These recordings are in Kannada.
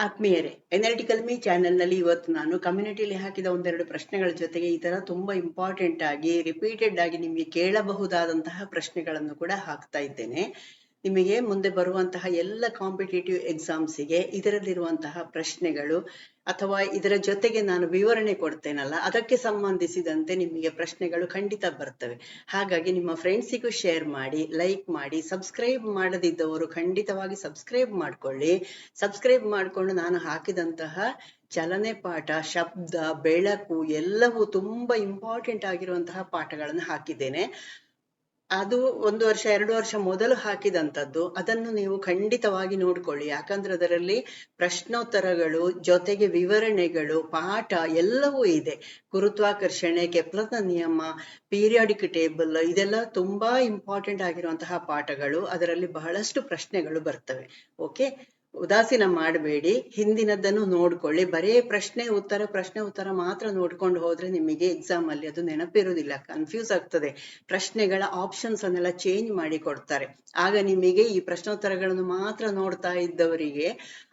ಆತ್ಮೀಯರೇ ಎನರ್ಟಿಕಲ್ ಮೀ ಚಾನೆಲ್ನಲ್ಲಿ ಇವತ್ತು ನಾನು ಕಮ್ಯುನಿಟಿಲಿ ಹಾಕಿದ ಒಂದೆರಡು ಪ್ರಶ್ನೆಗಳ ಜೊತೆಗೆ ಈ ತರ ತುಂಬಾ ಇಂಪಾರ್ಟೆಂಟ್ ಆಗಿ ರಿಪೀಟೆಡ್ ಆಗಿ ನಿಮಗೆ ಕೇಳಬಹುದಾದಂತಹ ಪ್ರಶ್ನೆಗಳನ್ನು ಕೂಡ ಹಾಕ್ತಾ ಇದ್ದೇನೆ. ನಿಮಗೆ ಮುಂದೆ ಬರುವಂತಹ ಎಲ್ಲ ಕಾಂಪಿಟೇಟಿವ್ ಎಕ್ಸಾಮ್ಸಿಗೆ ಇದರಲ್ಲಿರುವಂತಹ ಪ್ರಶ್ನೆಗಳು ಅಥವಾ ಇದರ ಜೊತೆಗೆ ನಾನು ವಿವರಣೆ ಕೊಡ್ತೇನಲ್ಲ, ಅದಕ್ಕೆ ಸಂಬಂಧಿಸಿದಂತೆ ನಿಮಗೆ ಪ್ರಶ್ನೆಗಳು ಖಂಡಿತ ಬರ್ತವೆ. ಹಾಗಾಗಿ ನಿಮ್ಮ ಫ್ರೆಂಡ್ಸಿಗೂ ಶೇರ್ ಮಾಡಿ ಲೈಕ್ ಮಾಡಿ ಸಬ್ಸ್ಕ್ರೈಬ್ ಮಾಡದಿದ್ದವರು ಖಂಡಿತವಾಗಿ ಸಬ್ಸ್ಕ್ರೈಬ್ ಮಾಡ್ಕೊಳ್ಳಿ. ಸಬ್ಸ್ಕ್ರೈಬ್ ಮಾಡಿಕೊಂಡು ನಾನು ಹಾಕಿದಂತಹ ಚಲನೆ ಪಾಠ, ಶಬ್ದ, ಬೆಳಕು ಎಲ್ಲವೂ ತುಂಬಾ ಇಂಪಾರ್ಟೆಂಟ್ ಆಗಿರುವಂತಹ ಪಾಠಗಳನ್ನು ಹಾಕಿದ್ದೇನೆ. ಅದು ಒಂದು ವರ್ಷ, ಎರಡು ವರ್ಷ ಮೊದಲು ಹಾಕಿದಂಥದ್ದು. ಅದನ್ನು ನೀವು ಖಂಡಿತವಾಗಿ ನೋಡ್ಕೊಳ್ಳಿ. ಯಾಕಂದ್ರೆ ಅದರಲ್ಲಿ ಪ್ರಶ್ನೋತ್ತರಗಳು, ಜೊತೆಗೆ ವಿವರಣೆಗಳು, ಪಾಠ ಎಲ್ಲವೂ ಇದೆ. ಗುರುತ್ವಾಕರ್ಷಣೆ, ಕೆಪ್ಲರ್ನ ನಿಯಮ, ಪೀರಿಯಾಡಿಕ್ ಟೇಬಲ್ ಇದೆಲ್ಲ ತುಂಬಾ ಇಂಪಾರ್ಟೆಂಟ್ ಆಗಿರುವಂತಹ ಪಾಠಗಳು. ಅದರಲ್ಲಿ ಬಹಳಷ್ಟು ಪ್ರಶ್ನೆಗಳು ಬರ್ತವೆ. ಓಕೆ ಉದಾಸೀನ ಮಾಡಬೇಡಿ, ಹಿಂದಿನದ್ದನ್ನು ನೋಡ್ಕೊಳ್ಳಿ. ಬರೇ ಪ್ರಶ್ನೆ ಉತ್ತರ ಪ್ರಶ್ನೆ ಉತ್ತರ ಮಾತ್ರ ನೋಡ್ಕೊಂಡು ಹೋದ್ರೆ ನಿಮಗೆ ಎಕ್ಸಾಮ್ ಅಲ್ಲಿ ಅದು ನೆನಪಿರುವುದಿಲ್ಲ ಕನ್ಫ್ಯೂಸ್ ಆಗ್ತದೆ. ಪ್ರಶ್ನೆಗಳ ಆಪ್ಷನ್ಸ್ ಅನ್ನೆಲ್ಲ ಚೇಂಜ್ ಮಾಡಿ ಕೊಡ್ತಾರೆ. ಆಗ ನಿಮಗೆ ಈ ಪ್ರಶ್ನೋತ್ತರಗಳನ್ನು ಮಾತ್ರ ನೋಡ್ತಾ ಇದ್ದವರಿಗೆ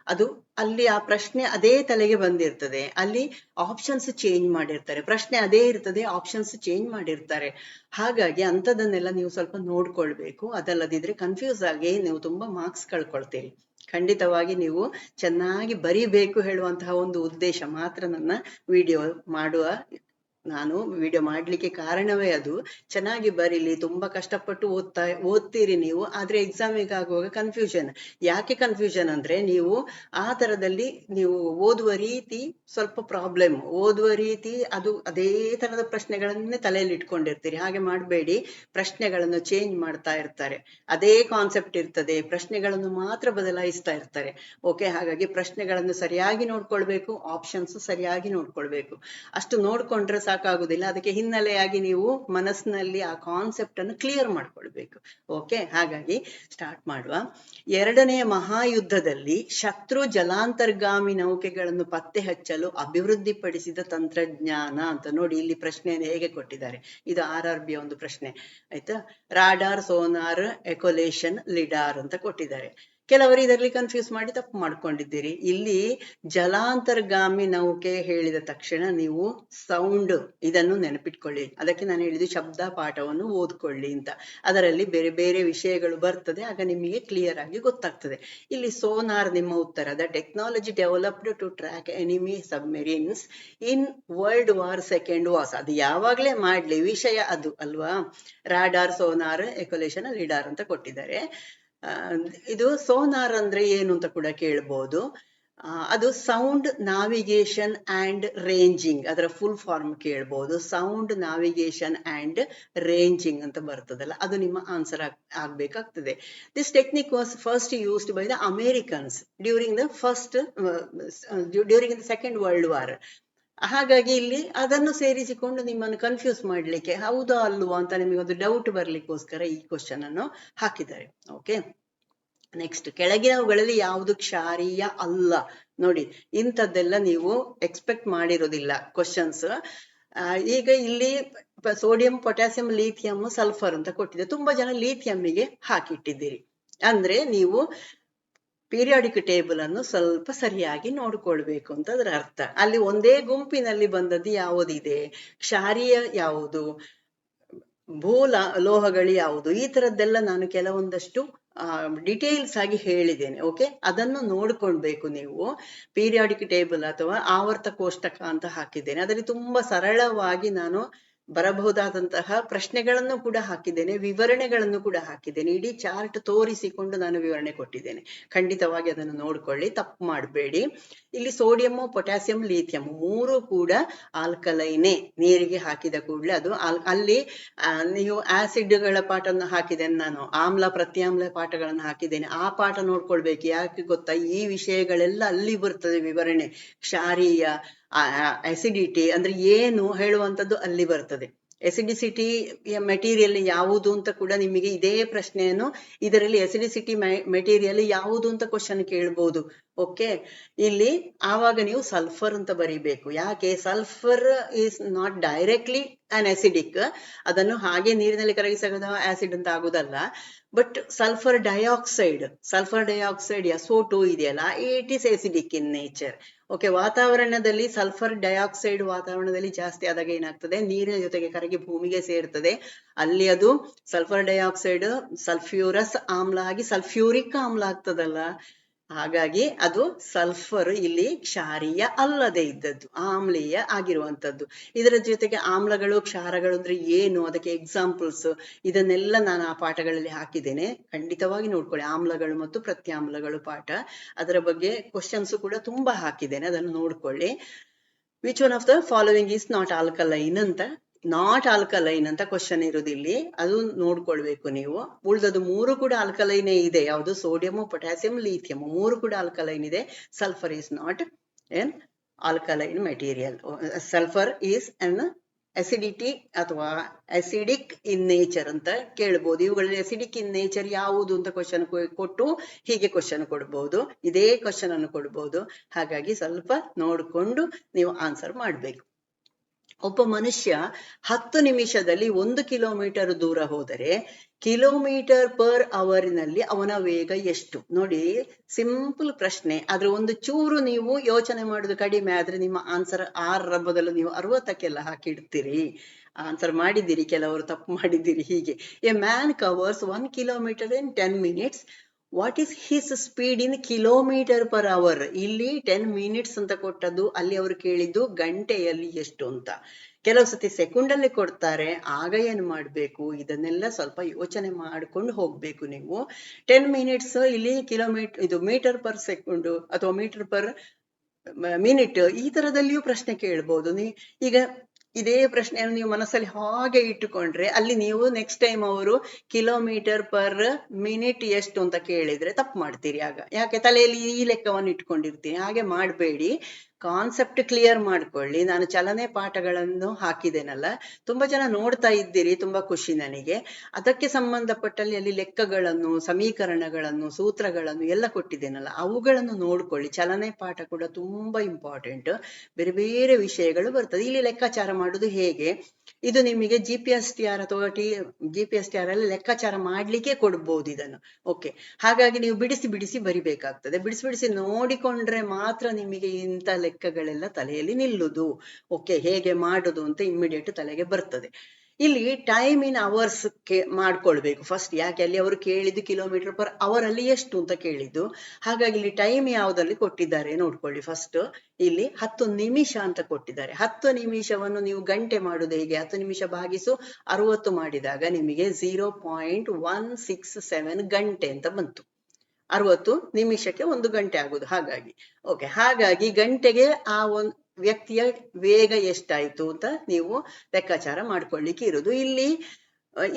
ಅದು ಅಲ್ಲಿ ಆ ಪ್ರಶ್ನೆ ಅದೇ ತಲೆಗೆ ಬಂದಿರ್ತದೆ. ಅಲ್ಲಿ ಆಪ್ಷನ್ಸ್ ಚೇಂಜ್ ಮಾಡಿರ್ತಾರೆ. ಪ್ರಶ್ನೆ ಅದೇ ಇರ್ತದೆ ಆಪ್ಷನ್ಸ್ ಚೇಂಜ್ ಮಾಡಿರ್ತಾರೆ. ಹಾಗಾಗಿ ಅಂಥದ್ದನ್ನೆಲ್ಲ ನೀವು ಸ್ವಲ್ಪ ನೋಡ್ಕೊಳ್ಬೇಕು. ಅದಲ್ಲದಿದ್ರೆ ಕನ್ಫ್ಯೂಸ್ ಆಗಿ ನೀವು ತುಂಬಾ ಮಾರ್ಕ್ಸ್ ಕಳ್ಕೊಳ್ತೀರಿ. ಖಂಡಿತವಾಗಿ ನೀವು ಚೆನ್ನಾಗಿ ಬರಿಬೇಕು ಹೇಳುವಂತಹ ಒಂದು ಉದ್ದೇಶ ಮಾತ್ರ ನನ್ನ ವಿಡಿಯೋ ಮಾಡುವ ನಾನು ವಿಡಿಯೋ ಮಾಡ್ಲಿಕ್ಕೆ ಕಾರಣವೇ ಅದು. ಚೆನ್ನಾಗಿ ಬರೀಲಿ, ತುಂಬಾ ಕಷ್ಟಪಟ್ಟು ಓದ್ತಾ, ಓದ್ತೀರಿ ನೀವು, ಆದ್ರೆ ಎಕ್ಸಾಮಿಗೆ ಆಗುವಾಗ ಕನ್ಫ್ಯೂಷನ್ ಯಾಕೆ ಕನ್ಫ್ಯೂಷನ್ ಅಂದ್ರೆ ನೀವು ಆ ತರದಲ್ಲಿ ನೀವು ಓದುವ ರೀತಿ ಸ್ವಲ್ಪ ಪ್ರಾಬ್ಲಮ್ ಓದುವ ರೀತಿ ಅದು ಅದೇ ತರದ ಪ್ರಶ್ನೆಗಳನ್ನೇ ತಲೆಯಲ್ಲಿ ಇಟ್ಕೊಂಡಿರ್ತೀರಿ. ಹಾಗೆ ಮಾಡಬೇಡಿ. ಪ್ರಶ್ನೆಗಳನ್ನು ಚೇಂಜ್ ಮಾಡ್ತಾ ಇರ್ತಾರೆ. ಅದೇ ಕಾನ್ಸೆಪ್ಟ್ ಇರ್ತದೆ. ಪ್ರಶ್ನೆಗಳನ್ನು ಮಾತ್ರ ಬದಲಾಯಿಸ್ತಾ ಇರ್ತಾರೆ. ಓಕೆ ಹಾಗಾಗಿ ಪ್ರಶ್ನೆಗಳನ್ನು ಸರಿಯಾಗಿ ನೋಡ್ಕೊಳ್ಬೇಕು ಆಪ್ಷನ್ಸ್ ಸರಿಯಾಗಿ ನೋಡ್ಕೊಳ್ಬೇಕು. ಅಷ್ಟು ನೋಡ್ಕೊಂಡ್ರೆ ಸಾಕಾಗುದಿಲ್ಲ. ಅದಕ್ಕೆ ಹಿನ್ನೆಲೆಯಾಗಿ ನೀವು ಮನಸ್ಸಿನಲ್ಲಿ ಆ ಕಾನ್ಸೆಪ್ಟ್ ಅನ್ನು ಕ್ಲಿಯರ್ ಮಾಡ್ಕೊಳ್ಬೇಕು. ಓಕೆ ಹಾಗಾಗಿ ಸ್ಟಾರ್ಟ್ ಮಾಡುವ. ಎರಡನೆಯ ಮಹಾಯುದ್ಧದಲ್ಲಿ ಶತ್ರು ಜಲಾಂತರ್ಗಾಮಿ ನೌಕೆಗಳನ್ನು ಪತ್ತೆ ಹಚ್ಚಲು ಅಭಿವೃದ್ಧಿಪಡಿಸಿದ ತಂತ್ರಜ್ಞಾನ ಅಂತ ನೋಡಿ ಇಲ್ಲಿ ಪ್ರಶ್ನೆಯನ್ನು ಹೇಗೆ ಕೊಟ್ಟಿದ್ದಾರೆ. ಇದು ಆರ್ ಆರ್ ಬಿ ಒಂದು ಪ್ರಶ್ನೆ. ಆಯ್ತಾ? ರಾಡಾರ್ ಸೋನಾರ್ ಎಕೊಲೇಷನ್ ಲಿಡಾರ್ ಅಂತ ಕೊಟ್ಟಿದ್ದಾರೆ. ಕೆಲವರು ಇದರಲ್ಲಿ ಕನ್ಫ್ಯೂಸ್ ಮಾಡಿ ತಪ್ಪು ಮಾಡ್ಕೊಂಡಿದ್ದೀರಿ. ಇಲ್ಲಿ ಜಲಾಂತರ್ಗಾಮಿ ನೌಕೆ ಹೇಳಿದ ತಕ್ಷಣ ನೀವು ಸೌಂಡ್ ಇದನ್ನು ನೆನಪಿಟ್ಕೊಳ್ಳಿ. ಅದಕ್ಕೆ ನಾನು ಹೇಳಿದ್ದು ಶಬ್ದ ಪಾಠವನ್ನು ಓದ್ಕೊಳ್ಳಿ ಅಂತ. ಅದರಲ್ಲಿ ಬೇರೆ ಬೇರೆ ವಿಷಯಗಳು ಬರ್ತದೆ, ಆಗ ನಿಮಗೆ ಕ್ಲಿಯರ್ ಆಗಿ ಗೊತ್ತಾಗ್ತದೆ. ಇಲ್ಲಿ ಸೋನಾರ್ ನಿಮ್ಮ ಉತ್ತರ the technology developed to track enemy submarines in world war second was ಅದು ಯಾವಾಗ್ಲೇ ಮಾಡ್ಲಿ, ವಿಷಯ ಅದು ಅಲ್ವಾ? ರಾಡಾರ್ ಸೋನಾರ್ ಎಕೊಲೇಷನ್ ಲೀಡಾರ್ ಅಂತ ಕೊಟ್ಟಿದ್ದಾರೆ. ಇದು ಸೋನಾರ್ ಅಂದ್ರೆ ಏನು ಅಂತ ಕೂಡ ಕೇಳ್ಬೋದು. ಅದು ಸೌಂಡ್ ನಾವಿಗೇಷನ್ ಅಂಡ್ ರೇಂಜಿಂಗ್ ಅದರ ಫುಲ್ ಫಾರ್ಮ್ ಕೇಳ್ಬೋದು. ಸೌಂಡ್ ನಾವಿಗೇಷನ್ ಅಂಡ್ ರೇಂಜಿಂಗ್ ಅಂತ ಬರ್ತದಲ್ಲ, ಅದು ನಿಮ್ಮ answer ಆಗ್ಬೇಕಾಗ್ತದೆ. This technique was first used by the Americans during the first during the second world war ಹಾಗಾಗಿ ಇಲ್ಲಿ ಅದನ್ನು ಸೇರಿಸಿಕೊಂಡು ನಿಮ್ಮನ್ನು ಕನ್ಫ್ಯೂಸ್ ಮಾಡ್ಲಿಕ್ಕೆ ಹೌದಾ ಅಲ್ವಾ ಅಂತ ನಿಮಗೆ ಒಂದು ಡೌಟ್ ಬರ್ಲಿಕ್ಕೋಸ್ಕರ ಈ ಕ್ವಶನ್ ಅನ್ನು ಹಾಕಿದ್ದಾರೆ. ಓಕೆ ನೆಕ್ಸ್ಟ್ ಕೆಳಗಿನವುಗಳಲ್ಲಿ ಯಾವುದು ಕ್ಷಾರೀಯ ಅಲ್ಲ? ನೋಡಿ, ಇಂಥದ್ದೆಲ್ಲ ನೀವು ಎಕ್ಸ್ಪೆಕ್ಟ್ ಮಾಡಿರೋದಿಲ್ಲ ಕ್ವಶನ್ಸ್ ಈಗ ಇಲ್ಲಿ ಸೋಡಿಯಂ ಪೊಟ್ಯಾಸಿಯಂ ಲೀಥಿಯಂ ಸಲ್ಫರ್ ಅಂತ ಕೊಟ್ಟಿದೆ. ತುಂಬಾ ಜನ ಲೀಥಿಯಂಗೆ ಹಾಕಿಟ್ಟಿದ್ದೀರಿ. ಅಂದ್ರೆ ನೀವು ಪೀರಿಯಾಡಿಕ್ ಟೇಬಲ್ ಅನ್ನು ಸ್ವಲ್ಪ ಸರಿಯಾಗಿ ನೋಡ್ಕೊಳ್ಬೇಕು ಅಂತ ಅದರ ಅರ್ಥ. ಅಲ್ಲಿ ಒಂದೇ ಗುಂಪಿನಲ್ಲಿ ಬಂದದ್ದು ಯಾವುದಿದೆ? ಕ್ಷಾರೀಯ ಯಾವುದು? ಭೂಲ, ಲೋಹಗಳು ಯಾವುದು? ಈ ತರದ್ದೆಲ್ಲ ನಾನು ಕೆಲವೊಂದಷ್ಟು ಡಿಟೇಲ್ಸ್ ಆಗಿ ಹೇಳಿದ್ದೇನೆ ಓಕೆ ಅದನ್ನು ನೋಡ್ಕೊಳ್ಬೇಕು ನೀವು. ಪೀರಿಯಾಡಿಕ್ ಟೇಬಲ್ ಅಥವಾ ಆವರ್ತ ಕೋಷ್ಟಕ ಅಂತ ಹಾಕಿದ್ದೇನೆ. ಅದರಲ್ಲಿ ತುಂಬಾ ಸರಳವಾಗಿ ನಾನು ಬರಬಹುದಾದಂತಹ ಪ್ರಶ್ನೆಗಳನ್ನು ಕೂಡ ಹಾಕಿದ್ದೇನೆ, ವಿವರಣೆಗಳನ್ನು ಕೂಡ ಹಾಕಿದ್ದೇನೆ. ಇಡೀ ಚಾರ್ಟ್ ತೋರಿಸಿಕೊಂಡು ನಾನು ವಿವರಣೆ ಕೊಟ್ಟಿದ್ದೇನೆ. ಖಂಡಿತವಾಗಿ ಅದನ್ನು ನೋಡ್ಕೊಳ್ಳಿ, ತಪ್ಪು ಮಾಡಬೇಡಿ. ಇಲ್ಲಿ ಸೋಡಿಯಂ ಪೊಟ್ಯಾಸಿಯಂ ಲಿಥಿಯಂ ಮೂರು ಕೂಡ ಆಲ್ಕಲೈನೆ ನೀರಿಗೆ ಹಾಕಿದ ಕೂಡಲೇ ಅದು ಅಲ್ಲಿ ನೀವು ಆಸಿಡ್ಗಳ ಪಾಠವನ್ನು ಹಾಕಿದ್ದೇನೆ ನಾನು, ಆಮ್ಲ, ಪ್ರತ್ಯಾಮ್ಲ ಪಾಠಗಳನ್ನು ಹಾಕಿದ್ದೇನೆ. ಆ ಪಾಠ ನೋಡ್ಕೊಳ್ಬೇಕು. ಯಾಕೆ ಗೊತ್ತಾ? ಈ ವಿಷಯಗಳೆಲ್ಲ ಅಲ್ಲಿ ಬರ್ತದೆ ವಿವರಣೆ. ಕ್ಷಾರೀಯ ಅಸಿಡಿಟಿ ಅಂದ್ರೆ ಏನು ಹೇಳುವಂಥದ್ದು ಅಲ್ಲಿ ಬರ್ತದೆ. ಎಸಿಡಿಸಿಟಿ ಮೆಟೀರಿಯಲ್ ಯಾವುದು ಅಂತ ಕೂಡ ನಿಮಗೆ ಇದೇ ಪ್ರಶ್ನೆಯನ್ನು ಇದರಲ್ಲಿ ಎಸಿಡಿಸಿಟಿ ಮೆಟೀರಿಯಲ್ ಯಾವುದು ಅಂತ ಕ್ವಶನ್ ಕೇಳ್ಬೋದು. ಓಕೆ ಇಲ್ಲಿ ಆವಾಗ ನೀವು ಸಲ್ಫರ್ ಅಂತ ಬರಿಬೇಕು. ಯಾಕೆ? Sulphur is not directly an acidic ಅದನ್ನು ಹಾಗೆ ನೀರಿನಲ್ಲಿ ಕರಗಿಸ ಆಸಿಡ್ ಅಂತ ಆಗುದಲ್ಲ. But sulphur dioxide sulphur dioxide S O two it is acidic in nature okay ವಾತಾವರಣದಲ್ಲಿ ಸಲ್ಫರ್ ಡೈಆಕ್ಸೈಡ್ ವಾತಾವರಣದಲ್ಲಿ ಜಾಸ್ತಿ ಆದಾಗ ಏನಾಗ್ತದೆ? ನೀರಿನ ಜೊತೆಗೆ ಕರಗಿ ಭೂಮಿಗೆ ಸೇರ್ತದೆ. ಅಲ್ಲಿ ಅದು ಸಲ್ಫರ್ ಡೈಆಕ್ಸೈಡ್ ಸಲ್ಫ್ಯೂರಸ್ ಆಮ್ಲ ಆಗಿ ಸಲ್ಫ್ಯೂರಿಕ್ ಆಮ್ಲ ಆಗ್ತದಲ್ಲ. ಹಾಗಾಗಿ ಅದು ಸಲ್ಫರ್ ಇಲ್ಲಿ ಕ್ಷಾರೀಯ ಅಲ್ಲದೆ ಇದ್ದದ್ದು, ಆಮ್ಲೀಯ ಆಗಿರುವಂತದ್ದು. ಇದರ ಜೊತೆಗೆ ಆಮ್ಲಗಳು, ಕ್ಷಾರಗಳು ಅಂದ್ರೆ ಏನು? ಅದಕ್ಕೆ ಎಕ್ಸಾಂಪಲ್ಸ್ ಇದನ್ನೆಲ್ಲ ನಾನು ಆ ಪಾಠಗಳಲ್ಲಿ ಹಾಕಿದ್ದೇನೆ. ಖಂಡಿತವಾಗಿ ನೋಡ್ಕೊಳ್ಳಿ. ಆಮ್ಲಗಳು ಮತ್ತು ಪ್ರತ್ಯಾಮ್ಲಗಳು ಪಾಠ. ಅದರ ಬಗ್ಗೆ ಕ್ವಶನ್ಸ್ ಕೂಡ ತುಂಬಾ ಹಾಕಿದ್ದೇನೆ. ಅದನ್ನು ನೋಡ್ಕೊಳ್ಳಿ. Which one of the following is not alkaline ಅಂತ? ನಾಟ್ ಆಲ್ಕಲೈನ್ ಅಂತ ಕ್ವಶನ್ ಇರುದಿಲ್ಲಿ ಅದು ನೋಡ್ಕೊಳ್ಬೇಕು ನೀವು. ಉಳ್ದದು ಮೂರು ಕೂಡ ಆಲ್ಕಲೈನೇ ಇದೆ. ಯಾವುದು? ಸೋಡಿಯಂ ಪೊಟ್ಯಾಸಿಯಂ ಲಿಥಿಯಂ ಮೂರು ಕೂಡ ಆಲ್ಕಲೈನ್ ಇದೆ. Sulphur is not an alkaline material sulphur is an acidity ಅಥವಾ ಅಸಿಡಿಕ್ ಇನ್ ನೇಚರ್ ಅಂತ ಕೇಳ್ಬೋದು. ಇವುಗಳಲ್ಲಿ ಅಸಿಡಿಕ್ ಇನ್ ನೇಚರ್ ಯಾವುದು ಅಂತ ಕ್ವಶನ್ ಕೊಟ್ಟು ಹೀಗೆ ಕ್ವಶನ್ ಕೊಡ್ಬೋದು. ಇದೇ ಕ್ವಶನ್ ಅನ್ನು ಕೊಡ್ಬೋದು. ಹಾಗಾಗಿ ಸ್ವಲ್ಪ ನೋಡಿಕೊಂಡು ನೀವು ಆನ್ಸರ್ ಮಾಡ್ಬೇಕು. ಒಬ್ಬ ಮನುಷ್ಯ ಹತ್ತು ನಿಮಿಷದಲ್ಲಿ ಒಂದು ಕಿಲೋಮೀಟರ್ ದೂರ ಹೋದರೆ ಕಿಲೋಮೀಟರ್ ಪರ್ ಅವರ್ನಲ್ಲಿ ಅವನ ವೇಗ ಎಷ್ಟು? ನೋಡಿ, ಸಿಂಪಲ್ ಪ್ರಶ್ನೆ. ಆದ್ರೆ ಒಂದು ಚೂರು ನೀವು ಯೋಚನೆ ಮಾಡುದು ಕಡಿಮೆ ಆದ್ರೆ ನಿಮ್ಮ ಆನ್ಸರ್ ಆರರ ಬದಲು ನೀವು ಅರವತ್ತಕ್ಕೆಲ್ಲ ಹಾಕಿಡ್ತೀರಿ. ಆನ್ಸರ್ ಮಾಡಿದ್ದೀರಿ, ಕೆಲವರು ತಪ್ಪು ಮಾಡಿದ್ದೀರಿ ಹೀಗೆ. A man covers one kilometre in ten minutes. What is his speed in kilometre per hour ಇಲ್ಲಿ ಟೆನ್ ಮಿನಿಟ್ಸ್ ಅಂತ ಕೊಟ್ಟದ್ದು, ಅಲ್ಲಿ ಅವರು ಕೇಳಿದ್ದು ಗಂಟೆಯಲ್ಲಿ ಎಷ್ಟು ಅಂತ. ಕೆಲವು ಸತಿ ಸೆಕೆಂಡ್ ಅಲ್ಲಿ ಕೊಡ್ತಾರೆ, ಆಗ ಏನ್ ಮಾಡ್ಬೇಕು? ಇದನ್ನೆಲ್ಲ ಸ್ವಲ್ಪ ಯೋಚನೆ ಮಾಡ್ಕೊಂಡು ಹೋಗ್ಬೇಕು ನೀವು. ಟೆನ್ ಮಿನಿಟ್ಸ್ ಇಲ್ಲಿ ಕಿಲೋಮೀಟರ್ ಇದು ಮೀಟರ್ ಪರ್ ಸೆಕೆಂಡ್ ಅಥವಾ ಮೀಟರ್ ಪರ್ ಮಿನಿಟ್ ಈ ತರದಲ್ಲಿಯೂ ಪ್ರಶ್ನೆ ಕೇಳ್ಬೋದು. ನೀ, ಈಗ ಇದೇ ಪ್ರಶ್ನೆಯನ್ನು ನೀವು ಮನಸ್ಸಲ್ಲಿ ಹಾಗೆ ಇಟ್ಟುಕೊಂಡ್ರೆ, ಅಲ್ಲಿ ನೀವು ನೆಕ್ಸ್ಟ್ ಟೈಮ್ ಅವರು ಕಿಲೋಮೀಟರ್ ಪರ್ ಮಿನಿಟ್ ಎಷ್ಟು ಅಂತ ಕೇಳಿದ್ರೆ ತಪ್ಪು ಮಾಡ್ತೀರಿ ಆಗ. ಯಾಕೆ? ತಲೆಯಲ್ಲಿ ಈ ಲೆಕ್ಕವನ್ನು ಇಟ್ಕೊಂಡಿರ್ತೀನಿ. ಹಾಗೆ ಮಾಡಬೇಡಿ. ಕಾನ್ಸೆಪ್ಟ್ ಕ್ಲಿಯರ್ ಮಾಡ್ಕೊಳ್ಳಿ. ನಾನು ಚಲನೆ ಪಾಠಗಳನ್ನು ಹಾಕಿದ್ದೇನಲ್ಲ, ತುಂಬಾ ಜನ ನೋಡ್ತಾ ಇದ್ದೀರಿ, ತುಂಬಾ ಖುಷಿ ನನಗೆ. ಅದಕ್ಕೆ ಸಂಬಂಧಪಟ್ಟಲ್ಲಿ ಅಲ್ಲಿ ಲೆಕ್ಕಗಳನ್ನು, ಸಮೀಕರಣಗಳನ್ನು, ಸೂತ್ರಗಳನ್ನು ಎಲ್ಲ ಕೊಟ್ಟಿದ್ದೇನಲ್ಲ, ಅವುಗಳನ್ನು ನೋಡ್ಕೊಳ್ಳಿ. ಚಲನೆ ಪಾಠ ಕೂಡ ತುಂಬಾ ಇಂಪಾರ್ಟೆಂಟ್ ಬೇರೆ ಬೇರೆ ವಿಷಯಗಳು ಬರ್ತದೆ. ಇಲ್ಲಿ ಲೆಕ್ಕಾಚಾರ ಮಾಡುದು ಹೇಗೆ? ಇದು ನಿಮಗೆ G P S T R ಅಥವಾ T G P S T R ಅಲ್ಲಿ ಲೆಕ್ಕಾಚಾರ ಮಾಡ್ಲಿಕ್ಕೆ ಕೊಡ್ಬೋದು ಇದನ್ನು. ಓಕೆ ಹಾಗಾಗಿ ನೀವು ಬಿಡಿಸಿ ಬಿಡಿಸಿ ಬರಿಬೇಕಾಗ್ತದೆ. ಬಿಡಿಸಿ ಬಿಡಿಸಿ ನೋಡಿಕೊಂಡ್ರೆ ಮಾತ್ರ ನಿಮಗೆ ಇಂಥ ಲೆಕ್ಕಗಳೆಲ್ಲ ತಲೆಯಲ್ಲಿ ನಿಲ್ಲುದು. ಓಕೆ, ಹೇಗೆ ಮಾಡುದು ಅಂತ ಇಮ್ಮಿಡಿಯೇಟ್ ತಲೆಗೆ ಬರ್ತದೆ. ಇಲ್ಲಿ ಟೈಮ್ ಇನ್ ಅವರ್ಸ್ ಮಾಡ್ಕೊಳ್ಬೇಕು. ಫಸ್ಟ್ ಯಾಕೆ ಅಲ್ಲಿ ಅವರು ಕೇಳಿದ್ದು ಕಿಲೋಮೀಟರ್ ಪರ್ ಅವರ್ ಅಲ್ಲಿ ಎಷ್ಟು ಅಂತ ಕೇಳಿದ್ದು. ಹಾಗಾಗಿ ಇಲ್ಲಿ ಟೈಮ್ ಯಾವ್ದಲ್ಲಿ ಕೊಟ್ಟಿದ್ದಾರೆ ನೋಡ್ಕೊಳ್ಳಿ. ಫಸ್ಟ್ ಇಲ್ಲಿ ಹತ್ತು ನಿಮಿಷ ಅಂತ ಕೊಟ್ಟಿದ್ದಾರೆ. ಹತ್ತು ನಿಮಿಷವನ್ನು ನೀವು ಗಂಟೆ ಮಾಡುದು ಹೇಗೆ? ಹತ್ತು ನಿಮಿಷ ಭಾಗಿಸು ಅರವತ್ತು ಮಾಡಿದಾಗ ನಿಮಗೆ zero point one six seven ಗಂಟೆ ಅಂತ ಬಂತು. ಅರವತ್ತು ನಿಮಿಷಕ್ಕೆ ಒಂದು ಗಂಟೆ ಆಗುದು, ಹಾಗಾಗಿ. ಓಕೆ ಹಾಗಾಗಿ ಗಂಟೆಗೆ ಆ ಒಂದು ವ್ಯಕ್ತಿಯ ವೇಗ ಎಷ್ಟಾಯ್ತು ಅಂತ ನೀವು ಲೆಕ್ಕಾಚಾರ ಮಾಡ್ಕೊಳ್ಳಿಕ್ಕೆ ಇರುದು. ಇಲ್ಲಿ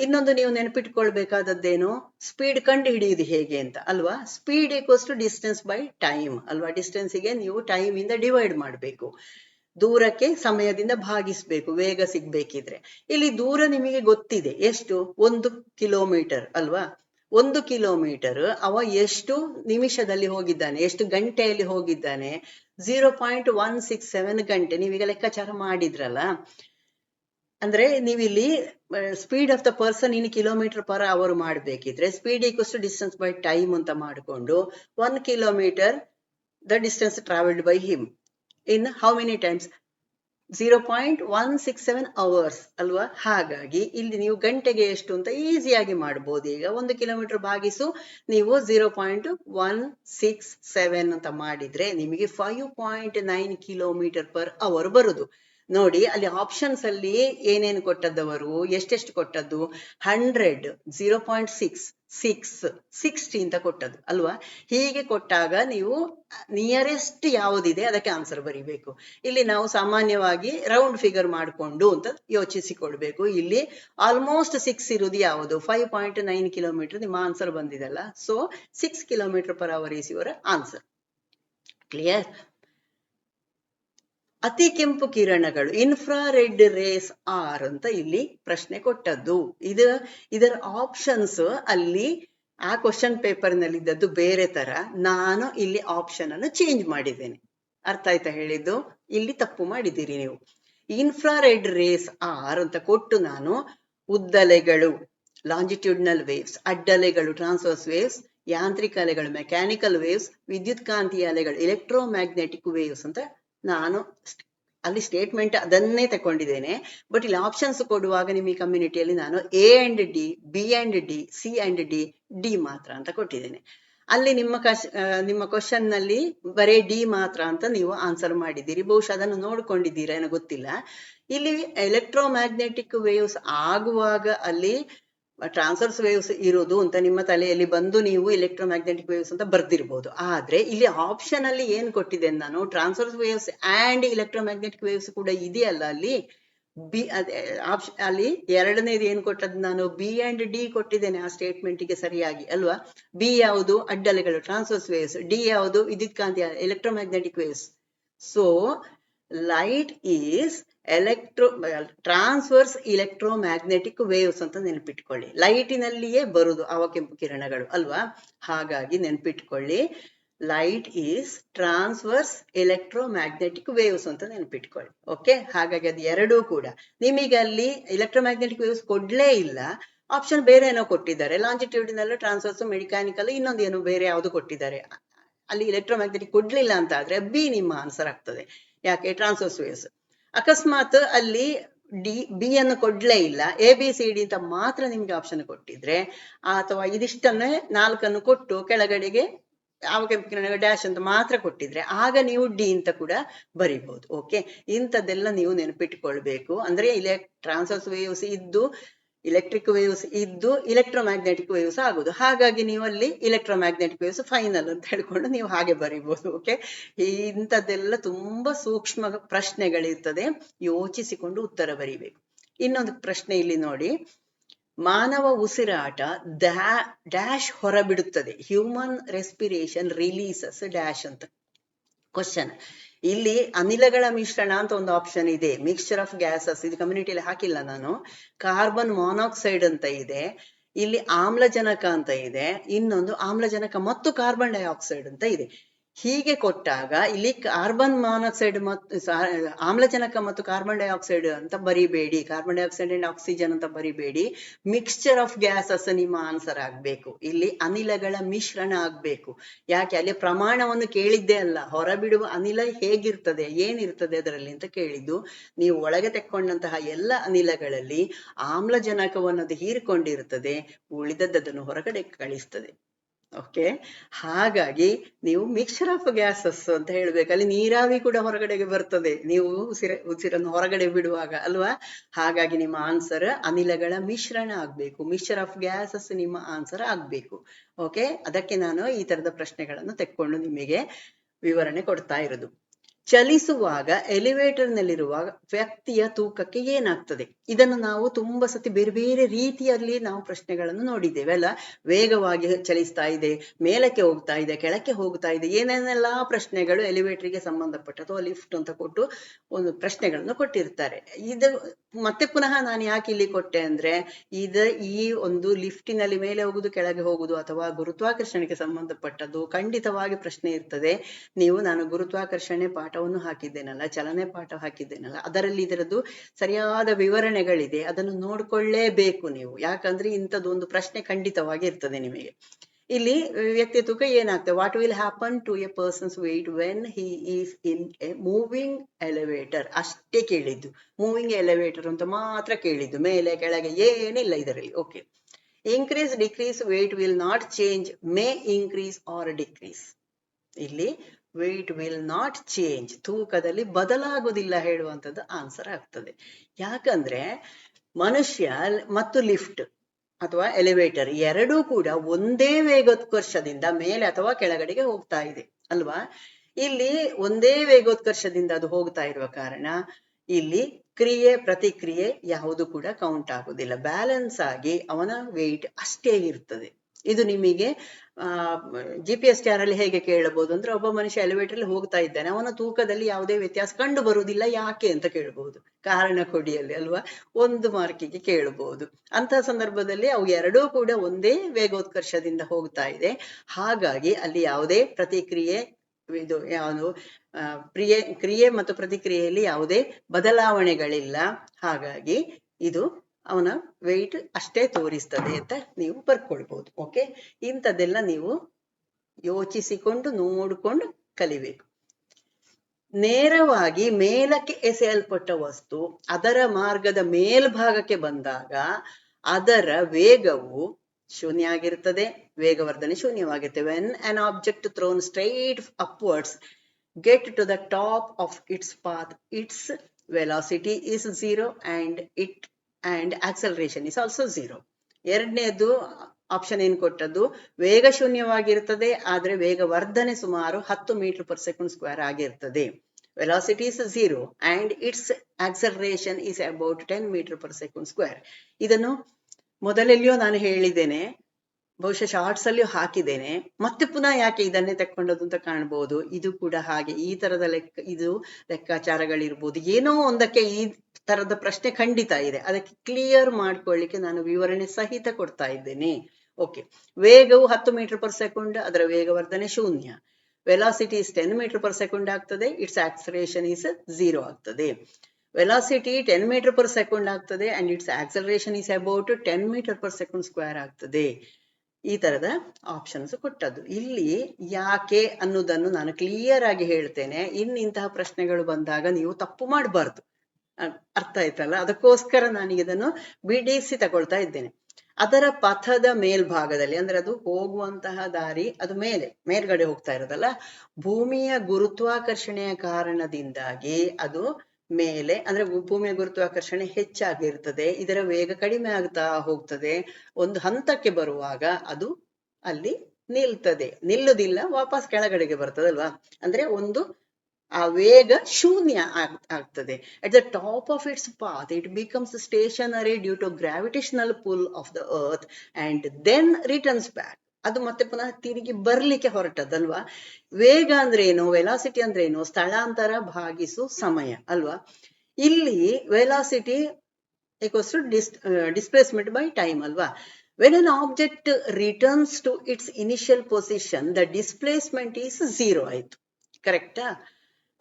ಇನ್ನೊಂದು ನೀವು ನೆನಪಿಟ್ಕೊಳ್ಬೇಕಾದದ್ದೇನು? ಸ್ಪೀಡ್ ಕಂಡು ಹಿಡಿಯುದು ಹೇಗೆ ಅಂತ, ಅಲ್ವಾ? Speed equals to distance by time ಅಲ್ವಾ? ಡಿಸ್ಟೆನ್ಸಿಗೆ ನೀವು ಟೈಮ್ ಇಂದ ಡಿವೈಡ್ ಮಾಡಬೇಕು. ದೂರಕ್ಕೆ ಸಮಯದಿಂದ ಭಾಗಿಸ್ಬೇಕು, ವೇಗ ಸಿಗ್ಬೇಕಿದ್ರೆ. ಇಲ್ಲಿ ದೂರ ನಿಮಗೆ ಗೊತ್ತಿದೆ, ಎಷ್ಟು? ಒಂದು ಕಿಲೋಮೀಟರ್ ಅಲ್ವಾ? ಒಂದು ಕಿಲೋಮೀಟರ್ ಅವ ಎಷ್ಟು ನಿಮಿಷದಲ್ಲಿ ಹೋಗಿದ್ದಾನೆ, ಎಷ್ಟು ಗಂಟೆಯಲ್ಲಿ ಹೋಗಿದ್ದಾನೆ? Zero point one six seven ಗಂಟೆ. ನೀವೀಗ ಲೆಕ್ಕಾಚಾರ ಮಾಡಿದ್ರಲ್ಲ? ಅಂದ್ರೆ ನೀವಿಲ್ಲಿ speed of the person in kilometre per hour ಮಾಡ್ಬೇಕಿದ್ರೆ speed distance by time ಅಂತ ಮಾಡಿಕೊಂಡು one kilometre the distance travelled by him in how many times zero point one six seven hours ಅಲ್ವಾ? ಹಾಗಾಗಿ ಇಲ್ಲಿ ನೀವು ಗಂಟೆಗೆ ಎಷ್ಟು ಅಂತ ಈಸಿಯಾಗಿ ಮಾಡ್ಬೋದು. ಈಗ ಒಂದು ಕಿಲೋಮೀಟರ್ ಭಾಗಿಸು, ನೀವು zero point one six seven ಅಂತ ಮಾಡಿದ್ರೆ ನಿಮಗೆ five point nine kilometre per hour ಬರುದು. ನೋಡಿ, ಅಲ್ಲಿ ಆಪ್ಷನ್ಸ್ ಅಲ್ಲಿ ಏನೇನು ಕೊಟ್ಟದ್ದವರು, ಎಷ್ಟೆಷ್ಟು ಕೊಟ್ಟದ್ದು? Hundred zero point six six sixty ಅಂತ ಕೊಟ್ಟದ್ದು, ಅಲ್ವಾ? ಹೀಗೆ ಕೊಟ್ಟಾಗ ನೀವು ನಿಯರೆಸ್ಟ್ ಯಾವುದಿದೆ ಅದಕ್ಕೆ ಆನ್ಸರ್ ಬರಿಬೇಕು. ಇಲ್ಲಿ ನಾವು ಸಾಮಾನ್ಯವಾಗಿ ರೌಂಡ್ ಫಿಗರ್ ಮಾಡಿಕೊಂಡು ಅಂತ ಯೋಚಿಸಿಕೊಳ್ಬೇಕು. ಇಲ್ಲಿ ಆಲ್ಮೋಸ್ಟ್ ಸಿಕ್ಸ್ ಇರುವುದು ಯಾವುದು? ಫೈವ್ ಪಾಯಿಂಟ್ ನೈನ್ ಕಿಲೋಮೀಟರ್ ನಿಮ್ಮ answer ಬಂದಿದೆಲ್ಲ so six kilometre per hour is your answer clear ಅತಿ ಕೆಂಪು ಕಿರಣಗಳು ಇನ್ಫ್ರಾರೆಡ್ ರೇಸ್ ಆರ್ ಅಂತ ಇಲ್ಲಿ ಪ್ರಶ್ನೆ ಕೊಟ್ಟದ್ದು. ಇದು ಇದರ ಆಪ್ಷನ್ಸ್ ಅಲ್ಲಿ ಆ ಕ್ವಶನ್ ಪೇಪರ್ನಲ್ಲಿ ಇದ್ದದ್ದು ಬೇರೆ ತರ. ನಾನು ಇಲ್ಲಿ ಆಪ್ಷನ್ ಅನ್ನು ಚೇಂಜ್ ಮಾಡಿದ್ದೇನೆ. ಅರ್ಥ ಆಯ್ತಾ ಹೇಳಿದ್ದು? ಇಲ್ಲಿ ತಪ್ಪು ಮಾಡಿದ್ದೀರಿ ನೀವು. ಇನ್ಫ್ರಾರೆಡ್ ರೇಸ್ ಆರ್ ಅಂತ ಕೊಟ್ಟು ನಾನು ಉದ್ದಲೆಗಳು ಲಾಂಜಿಟ್ಯೂಡ್ನಲ್ ವೇವ್ಸ್ ಅಡ್ಡಲೆಗಳು ಟ್ರಾನ್ಸ್ವರ್ಸ್ ವೇವ್ಸ್ ಯಾಂತ್ರಿಕ ಅಲೆಗಳು ಮೆಕ್ಯಾನಿಕಲ್ ವೇವ್ಸ್ ವಿದ್ಯುತ್ ಕಾಂತೀಯ ಅಲೆಗಳು ಎಲೆಕ್ಟ್ರೋಮ್ಯಾಗ್ನೆಟಿಕ್ ವೇವ್ಸ್ ಅಂತ ನಾನು ಅಲ್ಲಿ ಸ್ಟೇಟ್ಮೆಂಟ್ ಅದನ್ನೇ ತಕೊಂಡಿದ್ದೇನೆ ಬಟ್ ಇಲ್ಲಿ ಆಪ್ಷನ್ಸ್ ಕೊಡುವಾಗ ನಿಮಗೆ ಕಮ್ಯುನಿಟಿಯಲ್ಲಿ ನಾನು A and D B and D C and D D ಮಾತ್ರ ಅಂತ ಕೊಟ್ಟಿದ್ದೇನೆ. ಅಲ್ಲಿ ನಿಮ್ಮ ಕಶ್ ನಿಮ್ಮ ಕ್ವಶನ್ನಲ್ಲಿ ಬರೇ ಡಿ ಮಾತ್ರ ಅಂತ ನೀವು ಆನ್ಸರ್ ಮಾಡಿದ್ದೀರಿ. ಬಹುಶಃ ಅದನ್ನು ನೋಡ್ಕೊಂಡಿದ್ದೀರಾ ಏನೋ ಗೊತ್ತಿಲ್ಲ. ಇಲ್ಲಿ ಎಲೆಕ್ಟ್ರೋಮ್ಯಾಗ್ನೆಟಿಕ್ ವೇವ್ಸ್ ಆಗುವಾಗ ಅಲ್ಲಿ ಟ್ರಾನ್ಸ್ಫರ್ಸ್ ವೇವ್ಸ್ ಇರೋದು ಅಂತ ನಿಮ್ಮ ತಲೆಯಲ್ಲಿ ಬಂದು ನೀವು ಎಲೆಕ್ಟ್ರೋಮ್ಯಾಗ್ನೆಟಿಕ್ ವೇವ್ಸ್ ಅಂತ ಬರ್ದಿರ್ಬೋದು. ಆದ್ರೆ ಇಲ್ಲಿ ಆಪ್ಷನ್ ಅಲ್ಲಿ ಏನ್ ಕೊಟ್ಟಿದ್ದೇನೆ ನಾನು? Transverse waves and electromagnetic waves ಕೂಡ ಇದೆಯಲ್ಲ ಅಲ್ಲಿ? ಬಿ ಆಪ್ಷನ್ ಅಲ್ಲಿ ಎರಡನೇದು ಏನ್ ಕೊಟ್ಟದ್ದು ನಾನು? ಬಿ ಅಂಡ್ ಡಿ ಕೊಟ್ಟಿದ್ದೇನೆ ಆ ಸ್ಟೇಟ್ಮೆಂಟ್ಗೆ ಸರಿಯಾಗಿ, ಅಲ್ವಾ? ಬಿ ಯಾವುದು? ಅಡ್ಡಲೆಗಳು ಟ್ರಾನ್ಸ್ಫರ್ಸ್ ವೇವ್ಸ್ ಡಿ ಯಾವುದು? ವಿದ್ಯುತ್ ಕಾಂತೀಯ electromagnetic waves so light is electro transverse electromagnetic waves ಅಂತ ನೆನಪಿಟ್ಕೊಳ್ಳಿ. ಲೈಟಿನಲ್ಲಿಯೇ ಬರುದು ಅವ ಕೆಂಪು ಕಿರಣಗಳು, ಅಲ್ವಾ? ಹಾಗಾಗಿ ನೆನಪಿಟ್ಕೊಳ್ಳಿ. Light is transverse electromagnetic waves ಅಂತ ನೆನಪಿಟ್ಕೊಳ್ಳಿ. ಓಕೆ ಹಾಗಾಗಿ ಅದು ಎರಡೂ ಕೂಡ. ನಿಮಗೆ ಅಲ್ಲಿ ಎಲೆಕ್ಟ್ರೋಮ್ಯಾಗ್ನೆಟಿಕ್ ವೇವ್ಸ್ ಕೊಡ್ಲೇ ಇಲ್ಲ. ಆಪ್ಷನ್ ಬೇರೆ ಏನೋ ಕೊಟ್ಟಿದ್ದಾರೆ. ಲಾಂಜಿಟ್ಯೂಡಿನಲ್ಲೂ ಟ್ರಾನ್ಸ್ವರ್ಸ್ ಮೆಡಿಕ್ಯಾನಿಕಲ್ ಇನ್ನೊಂದು ಏನೋ ಬೇರೆ ಯಾವುದು ಕೊಟ್ಟಿದ್ದಾರೆ. ಅಲ್ಲಿ ಎಲೆಕ್ಟ್ರೋಮ್ಯಾಗ್ನೆಟಿಕ್ ಕೊಡ್ಲಿಲ್ಲ ಅಂತ ಆದ್ರೆ ಬಿ ನಿಮ್ಮ ಆನ್ಸರ್ ಆಗ್ತದೆ. ಯಾಕೆ? Transverse waves. ಅಕಸ್ಮಾತ್ ಅಲ್ಲಿ ಡಿ, ಬಿ ಅನ್ನು ಕೊಡ್ಲೇ ಇಲ್ಲ. ಎ, ಬಿ, ಸಿ, ಡಿ ಅಂತ ಮಾತ್ರ ನಿಮ್ಗೆ ಆಪ್ಷನ್ ಕೊಟ್ಟಿದ್ರೆ, ಅಥವಾ ಇದಿಷ್ಟನ್ನೇ ನಾಲ್ಕನ್ನು ಕೊಟ್ಟು ಕೆಳಗಡೆಗೆ, ಯಾವ ಕೆಂಪು ಡ್ಯಾಶ್ ಅಂತ ಮಾತ್ರ ಕೊಟ್ಟಿದ್ರೆ, ಆಗ ನೀವು ಡಿ ಅಂತ ಕೂಡ ಬರಿಬಹುದು. ಓಕೆ ಇಂಥದ್ದೆಲ್ಲ ನೀವು ನೆನಪಿಟ್ಕೊಳ್ಬೇಕು. ಅಂದ್ರೆ ಇಲ್ಲೇ ಟ್ರಾನ್ಸ್ಫರ್ಸ್ ವೇವ್ಸ್ ಇದ್ದು ಇಲೆಕ್ಟ್ರಿಕ್ ವೇವ್ಸ್ ಇದ್ದು ಇಲೆಕ್ಟ್ರೋಮ್ಯಾಗ್ನೆಟಿಕ್ ವೇವ್ಸ್ ಆಗುದು ಹಾಗಾಗಿ ನೀವು ಅಲ್ಲಿ ಇಲೆಕ್ಟ್ರೋಮ್ಯಾಗ್ನೆಟಿಕ್ ವೇವ್ಸ್ ಫೈನಲ್ ಅಂತ ಹೇಳ್ಕೊಂಡು ನೀವು ಹಾಗೆ ಬರಿಬಹುದು ಓಕೆ ಇಂಥದ್ದೆಲ್ಲ ತುಂಬಾ ಸೂಕ್ಷ್ಮ ಪ್ರಶ್ನೆಗಳಿರ್ತದೆ. ಯೋಚಿಸಿಕೊಂಡು ಉತ್ತರ ಬರಿಬೇಕು. ಇನ್ನೊಂದು ಪ್ರಶ್ನೆ ಇಲ್ಲಿ ನೋಡಿ. ಮಾನವ ಉಸಿರಾಟ ಡ್ಯಾ- ಡ್ಯಾಶ್ ಹೊರಬಿಡುತ್ತದೆ. ಹ್ಯೂಮನ್ ರೆಸ್ಪಿರೇಷನ್ ರಿಲೀಸಸ್ ಡ್ಯಾಶ್ ಅಂತ. ಕ್ವಶನ್ ಇಲ್ಲಿ ಅನಿಲಗಳ ಮಿಶ್ರಣ ಅಂತ ಒಂದು ಆಪ್ಷನ್ ಇದೆ. ಮಿಕ್ಸ್ಚರ್ ಆಫ್ ಗ್ಯಾಸಸ್ ಇದು ಕಮ್ಯುನಿಟಿಯಲ್ಲಿ ಹಾಕಿಲ್ಲ ನಾನು. ಕಾರ್ಬನ್ ಮಾನಾಕ್ಸೈಡ್ ಅಂತ ಇದೆ. ಇಲ್ಲಿ ಆಮ್ಲಜನಕ ಅಂತ ಇದೆ. ಇನ್ನೊಂದು ಆಮ್ಲಜನಕ ಮತ್ತು ಕಾರ್ಬನ್ ಡೈಆಕ್ಸೈಡ್ ಅಂತ ಇದೆ. ಹೀಗೆ ಕೊಟ್ಟಾಗ ಇಲ್ಲಿ ಕಾರ್ಬನ್ ಮಾನಾಕ್ಸೈಡ್ ಮತ್ತು ಆಮ್ಲಜನಕ ಮತ್ತು ಕಾರ್ಬನ್ ಡೈಆಕ್ಸೈಡ್ ಅಂತ ಬರಿಬೇಡಿ. ಕಾರ್ಬನ್ ಡೈಆಕ್ಸೈಡ್ ಅಂಡ್ ಆಕ್ಸಿಜನ್ ಅಂತ ಬರಿಬೇಡಿ. ಮಿಕ್ಸ್ಚರ್ ಆಫ್ ಗ್ಯಾಸಸ್ ನಿಮ್ಮ ಆನ್ಸರ್ ಆಗ್ಬೇಕು. ಇಲ್ಲಿ ಅನಿಲಗಳ ಮಿಶ್ರಣ ಆಗ್ಬೇಕು. ಯಾಕೆ? ಅಲ್ಲಿ ಪ್ರಮಾಣವನ್ನು ಕೇಳಿದ್ದೇ ಅಲ್ಲ. ಹೊರಬಿಡುವ ಅನಿಲ ಹೇಗಿರ್ತದೆ? ಏನಿರ್ತದೆ ಅದರಲ್ಲಿ ಅಂತ ಕೇಳಿದ್ದು. ನೀವು ಒಳಗೆ ತೆಕ್ಕೊಂಡಂತಹ ಎಲ್ಲ ಅನಿಲಗಳಲ್ಲಿ ಆಮ್ಲಜನಕವನ್ನು ಅದು ಹೀರಿಕೊಂಡಿರ್ತದೆ. ಉಳಿದದ್ದನ್ನು ಹೊರಗಡೆ ಕಳಿಸ್ತದೆ. ಓಕೆ ಹಾಗಾಗಿ ನೀವು ಮಿಕ್ಸ್ಚರ್ ಆಫ್ ಗ್ಯಾಸಸ್ ಅಂತ ಹೇಳ್ಬೇಕು. ಅಲ್ಲಿ ನೀರಾವಿ ಕೂಡ ಹೊರಗಡೆಗೆ ಬರ್ತದೆ. ನೀವು ಉಸಿರ, ಉಸಿರನ್ನು ಹೊರಗಡೆ ಬಿಡುವಾಗ ಅಲ್ವಾ? ಹಾಗಾಗಿ ನಿಮ್ಮ ಆನ್ಸರ್ ಅನಿಲಗಳ ಮಿಶ್ರಣ ಆಗ್ಬೇಕು. ಮಿಕ್ಸ್ಚರ್ ಆಫ್ ಗ್ಯಾಸಸ್ ನಿಮ್ಮ ಆನ್ಸರ್ ಆಗ್ಬೇಕು. ಓಕೆ ಅದಕ್ಕೆ ನಾನು ಈ ತರದ ಪ್ರಶ್ನೆಗಳನ್ನು ತೆಕ್ಕೊಂಡು ನಿಮಗೆ ವಿವರಣೆ ಕೊಡ್ತಾ ಇರೋದು. ಚಲಿಸುವಾಗ ಎಲಿವೇಟರ್ ನಲ್ಲಿರುವ ವ್ಯಕ್ತಿಯ ತೂಕಕ್ಕೆ ಏನಾಗ್ತದೆ? ಇದನ್ನು ನಾವು ತುಂಬಾ ಸತಿ ಬೇರೆ ಬೇರೆ ರೀತಿಯಲ್ಲಿ ನಾವು ಪ್ರಶ್ನೆಗಳನ್ನು ನೋಡಿದ್ದೇವೆ ಅಲ್ಲ? ವೇಗವಾಗಿ ಚಲಿಸ್ತಾ ಇದೆ, ಮೇಲಕ್ಕೆ ಹೋಗ್ತಾ ಇದೆ, ಕೆಳಕ್ಕೆ ಹೋಗ್ತಾ ಇದೆ, ಏನೇನೆಲ್ಲಾ ಪ್ರಶ್ನೆಗಳು ಎಲಿವೇಟರ್ಗೆ ಸಂಬಂಧಪಟ್ಟ ಅಥವಾ ಲಿಫ್ಟ್ ಅಂತ ಕೊಟ್ಟು ಒಂದು ಪ್ರಶ್ನೆಗಳನ್ನು ಕೊಟ್ಟಿರ್ತಾರೆ. ಇದು ಮತ್ತೆ ಪುನಃ ನಾನು ಯಾಕೆ ಇಲ್ಲಿ ಕೊಟ್ಟೆ ಅಂದ್ರೆ, ಇದ ಈ ಒಂದು ಲಿಫ್ಟಿನಲ್ಲಿ ಮೇಲೆ ಹೋಗುದು, ಕೆಳಗೆ ಹೋಗುದು, ಅಥವಾ ಗುರುತ್ವಾಕರ್ಷಣೆಗೆ ಸಂಬಂಧಪಟ್ಟದ್ದು ಖಂಡಿತವಾಗಿ ಪ್ರಶ್ನೆ ಇರ್ತದೆ. ನೀವು, ನಾನು ಗುರುತ್ವಾಕರ್ಷಣೆ ಪಾಠವನ್ನು ಹಾಕಿದ್ದೇನಲ್ಲ, ಚಲನೆ ಪಾಠ ಹಾಕಿದ್ದೇನಲ್ಲ, ಅದರಲ್ಲಿ ಇದರದ್ದು ಸರಿಯಾದ ವಿವರಣೆಗಳಿದೆ. ಅದನ್ನು ನೋಡ್ಕೊಳ್ಳೇಬೇಕು ನೀವು. ಯಾಕಂದ್ರೆ ಇಂಥದ್ದು ಒಂದು ಪ್ರಶ್ನೆ ಖಂಡಿತವಾಗಿ ಇರ್ತದೆ ನಿಮಗೆ. ಇಲ್ಲಿ ವ್ಯಕ್ತಿ ಏನಾಗ್ತದೆ? What will happen to a person's weight when he is in a moving elevator ಅಷ್ಟೇ ಕೇಳಿದ್ದು. ಮೂವಿಂಗ್ ಎಲಿವೇಟರ್ ಅಂತ ಮಾತ್ರ ಕೇಳಿದ್ದು. ಮೇಲೆ, ಕೆಳಗೆ ಏನಿಲ್ಲ ಇದರಲ್ಲಿ. Okay increase decrease weight will not change may increase or decrease ಇಲ್ಲಿ ವೇಟ್ ವಿಲ್ ನಾಟ್ ಚೇಂಜ್ ತೂಕದಲ್ಲಿ ಬದಲಾಗುವುದಿಲ್ಲ ಹೇಳುವಂಥದ್ದು ಆನ್ಸರ್ ಆಗ್ತದೆ. ಯಾಕಂದ್ರೆ ಮನುಷ್ಯ ಮತ್ತು ಲಿಫ್ಟ್ ಅಥವಾ ಎಲಿವೇಟರ್ ಎರಡೂ ಕೂಡ ಒಂದೇ ವೇಗೋತ್ಕರ್ಷದಿಂದ ಮೇಲೆ ಅಥವಾ ಕೆಳಗಡೆಗೆ ಹೋಗ್ತಾ ಇದೆ, ಅಲ್ವಾ? ಇಲ್ಲಿ ಒಂದೇ ವೇಗೋತ್ಕರ್ಷದಿಂದ ಅದು ಹೋಗ್ತಾ ಇರುವ ಕಾರಣ ಇಲ್ಲಿ ಕ್ರಿಯೆ, ಪ್ರತಿಕ್ರಿಯೆ ಯಾವುದು ಕೂಡ ಕೌಂಟ್ ಆಗುದಿಲ್ಲ ಬ್ಯಾಲೆನ್ಸ್ ಆಗಿ ಅವನ ವೆಯ್ಟ್ ಅಷ್ಟೇ ಇರ್ತದೆ. ಇದು ನಿಮಗೆ ಜಿ ಪಿ ಎಸ್ ಅಲ್ಲಿ ಹೇಗೆ ಕೇಳಬಹುದು? ಅಂದ್ರೆ ಒಬ್ಬ ಮನುಷ್ಯ ಎಲಿವೇಟರ್ ಅಲ್ಲಿ ಹೋಗ್ತಾ ಇದ್ದಾನೆ. ಅವನ ತೂಕದಲ್ಲಿ ಯಾವುದೇ ವ್ಯತ್ಯಾಸ ಕಂಡು ಬರುವುದಿಲ್ಲ. ಯಾಕೆ ಅಂತ ಕೇಳಬಹುದು. ಕಾರಣ ಕೊಡಿಯಲ್ಲಿ ಅಲ್ವಾ? ಒಂದು ಮಾರ್ಕಿಗೆ ಕೇಳಬಹುದು. ಅಂತಹ ಸಂದರ್ಭದಲ್ಲಿ ಅವು ಎರಡೂ ಕೂಡ ಒಂದೇ ವೇಗೋತ್ಕರ್ಷದಿಂದ ಹೋಗ್ತಾ ಇದೆ. ಹಾಗಾಗಿ ಅಲ್ಲಿ ಯಾವುದೇ ಪ್ರತಿಕ್ರಿಯೆ, ಇದು ಯಾವುದು? ಪ್ರಿಯೆ, ಕ್ರಿಯೆ ಮತ್ತು ಪ್ರತಿಕ್ರಿಯೆಯಲ್ಲಿ ಯಾವುದೇ ಬದಲಾವಣೆಗಳಿಲ್ಲ. ಹಾಗಾಗಿ ಇದು ಅವನ ವೆಯ್ಟ್ ಅಷ್ಟೇ ತೋರಿಸ್ತದೆ ಅಂತ ನೀವು ಬರ್ಕೊಳ್ಬಹುದು ಓಕೆ ಇಂಥದ್ದೆಲ್ಲ ನೀವು ಯೋಚಿಸಿಕೊಂಡು, ನೋಡಿಕೊಂಡು ಕಲಿಬೇಕು. ನೇರವಾಗಿ ಮೇಲಕ್ಕೆ ಎಸೆಯಲ್ಪಟ್ಟ ವಸ್ತು, ಅದರ ಮಾರ್ಗದ ಮೇಲ್ಭಾಗಕ್ಕೆ ಬಂದಾಗ ಅದರ ವೇಗವು ಶೂನ್ಯ ಆಗಿರ್ತದೆ ವೇಗವರ್ಧನೆ ಶೂನ್ಯವಾಗಿರುತ್ತೆ when an object thrown straight upwards get to the top of its path its velocity is zero and it and acceleration is also zero ಎರಡನೇದು ಆಪ್ಷನ್ ಏನ್ ಕೊಟ್ಟದ್ದು? ವೇಗ ಶೂನ್ಯವಾಗಿರ್ತದೆ, ಆದ್ರೆ ವೇಗ ವರ್ಧನೆ ಸುಮಾರು ಹತ್ತು ಮೀಟರ್ ಪರ್ ಸೆಕೆಂಡ್ ಸ್ಕ್ವೇರ್ ಆಗಿರ್ತದೆ. Velocity is zero and its acceleration is about ten metre per second square ಇದನ್ನು ಮೊದಲೆಲ್ಲಿಯೋ ನಾನು ಹೇಳಿದ್ದೇನೆ ಬಹುಶಃ ಶಾರ್ಟ್ಸ್ ಅಲ್ಲಿ ಹಾಕಿದ್ದೇನೆ. ಮತ್ತೆ ಪುನಃ ಯಾಕೆ ಇದನ್ನೇ ತಕ್ಕೊಂಡದ್ದು ಅಂತ ಕಾಣ್ಬೋದು. ಇದು ಕೂಡ ಹಾಗೆ. ಈ ತರದ ಲೆಕ್ಕ, ಇದು ಲೆಕ್ಕಾಚಾರಗಳಿರ್ಬೋದು. ಏನೋ ಒಂದಕ್ಕೆ ಈ ತರದ ಪ್ರಶ್ನೆ ಖಂಡಿತ ಇದೆ. ಅದಕ್ಕೆ ಕ್ಲಿಯರ್ ಮಾಡ್ಕೊಳ್ಳಿಕ್ಕೆ ನಾನು ವಿವರಣೆ ಸಹಿತ ಕೊಡ್ತಾ ಇದ್ದೇನೆ. ಓಕೆ ವೇಗವು ಹತ್ತು ಮೀಟರ್ ಪರ್ ಸೆಕೆಂಡ್ ಅದರ ವೇಗವರ್ಧನೆ ಶೂನ್ಯ. Velocity is ten metre per second ಆಗ್ತದೆ. ಇಟ್ಸ್ ಆಕ್ಸಲೇಷನ್ ಇಸ್ ಝೀರೋ ಆಗ್ತದೆ. Velocity ten metre per second ಆಗ್ತದೆ and its acceleration is about ten metre per second square ಆಗ್ತದೆ. ಈ ತರದ ಆಪ್ಷನ್ಸ್ ಕೊಟ್ಟದ್ದು. ಇಲ್ಲಿ ಯಾಕೆ ಅನ್ನೋದನ್ನು ನಾನು ಕ್ಲಿಯರ್ ಆಗಿ ಹೇಳ್ತೇನೆ. ಇನ್ ಇಂತಹ ಪ್ರಶ್ನೆಗಳು ಬಂದಾಗ ನೀವು ತಪ್ಪು ಮಾಡಬಾರ್ದು. ಅರ್ಥ ಆಯ್ತಲ್ಲ? ಅದಕ್ಕೋಸ್ಕರ ನಾನು ಇದನ್ನು ಬಿಡಿಸಿ ತಗೊಳ್ತಾ ಇದ್ದೇನೆ. ಅದರ ಪಥದ ಮೇಲ್ಭಾಗದಲ್ಲಿ, ಅಂದ್ರೆ ಅದು ಹೋಗುವಂತಹ ದಾರಿ ಅದು ಮೇಲೆ, ಮೇಲ್ಗಡೆ ಹೋಗ್ತಾ ಇರೋದಲ್ಲ? ಭೂಮಿಯ ಗುರುತ್ವಾಕರ್ಷಣೆಯ ಕಾರಣದಿಂದಾಗಿ ಅದು ಮೇಲೆ, ಅಂದ್ರೆ ಭೂಮಿಯ ಗುರುತ್ವಾಕರ್ಷಣೆ ಹೆಚ್ಚಾಗಿರ್ತದೆ, ಇದರ ವೇಗ ಕಡಿಮೆ ಆಗ್ತಾ ಹೋಗ್ತದೆ, ಒಂದು ಹಂತಕ್ಕೆ ಬರುವಾಗ ಅದು ಅಲ್ಲಿ ನಿಲ್ತದೆ. ನಿಲ್ಲುದಿಲ್ಲ, ವಾಪಸ್ ಕೆಳಗಡೆಗೆ ಬರ್ತದಲ್ವಾ ಅಂದ್ರೆ ಒಂದು, ಆ ವೇಗ ಶೂನ್ಯ ಆಗ್- ಆಗ್ತದೆ. At the top of its path it becomes stationary due to gravitational pull of the earth and then returns back ಅದು ಮತ್ತೆ ಪುನಃ ತಿರುಗಿ ಬರ್ಲಿಕ್ಕೆ ಹೊರಟದಲ್ವಾ? ವೇಗ ಅಂದ್ರೆ ಏನು? ವೆಲಾಸಿಟಿ ಅಂದ್ರೆ ಏನು? ಸ್ಥಳಾಂತರ ಭಾಗಿಸು ಸಮಯ, ಅಲ್ವಾ? ಇಲ್ಲಿ ವೆಲಾಸಿಟಿ ಈಕ್ವಲ್ಸ್ ಟು ಡಿಸ್ ಡಿಸ್ಪ್ಲೇಸ್ಮೆಂಟ್ ಬೈ ಟೈಮ್ ಅಲ್ವಾ? When an object returns to its initial position the displacement is zero ಆಯ್ತು. ಕರೆಕ್ಟಾ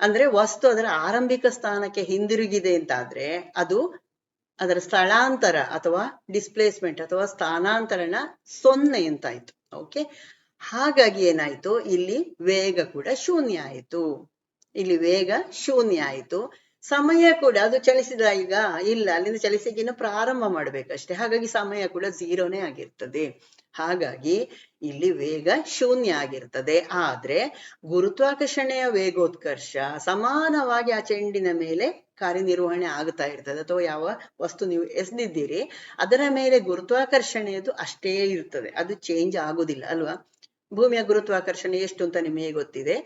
ಅಂದ್ರೆ ವಸ್ತು ಅದರ ಆರಂಭಿಕ ಸ್ಥಾನಕ್ಕೆ ಹಿಂದಿರುಗಿದೆ ಅಂತಾದ್ರೆ ಅದು ಅದರ ಸ್ಥಳಾಂತರ ಅಥವಾ ಡಿಸ್ಪ್ಲೇಸ್ಮೆಂಟ್ ಅಥವಾ ಸ್ಥಾನಾಂತರಣ ಸೊನ್ನೆ ಅಂತಾಯ್ತು. ಓಕೆ ಹಾಗಾಗಿ ಏನಾಯ್ತು? ಇಲ್ಲಿ ವೇಗ ಕೂಡ ಶೂನ್ಯ ಆಯ್ತು. ಇಲ್ಲಿ ವೇಗ ಶೂನ್ಯ ಆಯ್ತು. ಸಮಯ ಕೂಡ ಅದು ಚಲಿಸಿದ ಈಗ ಇಲ್ಲ, ಅಲ್ಲಿಂದ ಚಲಿಸಿಗೆ ಇನ್ನು ಪ್ರಾರಂಭ ಮಾಡ್ಬೇಕಷ್ಟೇ. ಹಾಗಾಗಿ ಸಮಯ ಕೂಡ ಝೀರೋನೇ ಆಗಿರ್ತದೆ. ಹಾಗಾಗಿ ಇಲ್ಲಿ ವೇಗ ಶೂನ್ಯ ಆಗಿರ್ತದೆ. ಆದ್ರೆ ಗುರುತ್ವಾಕರ್ಷಣೆಯ ವೇಗೋತ್ಕರ್ಷ ಸಮಾನವಾಗಿ ಆ ಚೆಂಡಿನ ಮೇಲೆ ಕಾರ್ಯನಿರ್ವಹಣೆ ಆಗ್ತಾ ಇರ್ತದೆ. ಅಥವಾ ಯಾವ ವಸ್ತು ನೀವು ಎಸ್ದಿದ್ದೀರಿ, ಅದರ ಮೇಲೆ ಗುರುತ್ವಾಕರ್ಷಣೆಯದು ಅಷ್ಟೇ ಇರ್ತದೆ. ಅದು ಚೇಂಜ್ ಆಗುದಿಲ್ಲ, ಅಲ್ವಾ? ಭೂಮಿಯ ಗುರುತ್ವಾಕರ್ಷಣೆ ಎಷ್ಟು ಅಂತ ನಿಮಗೆ ಗೊತ್ತಿದೆ.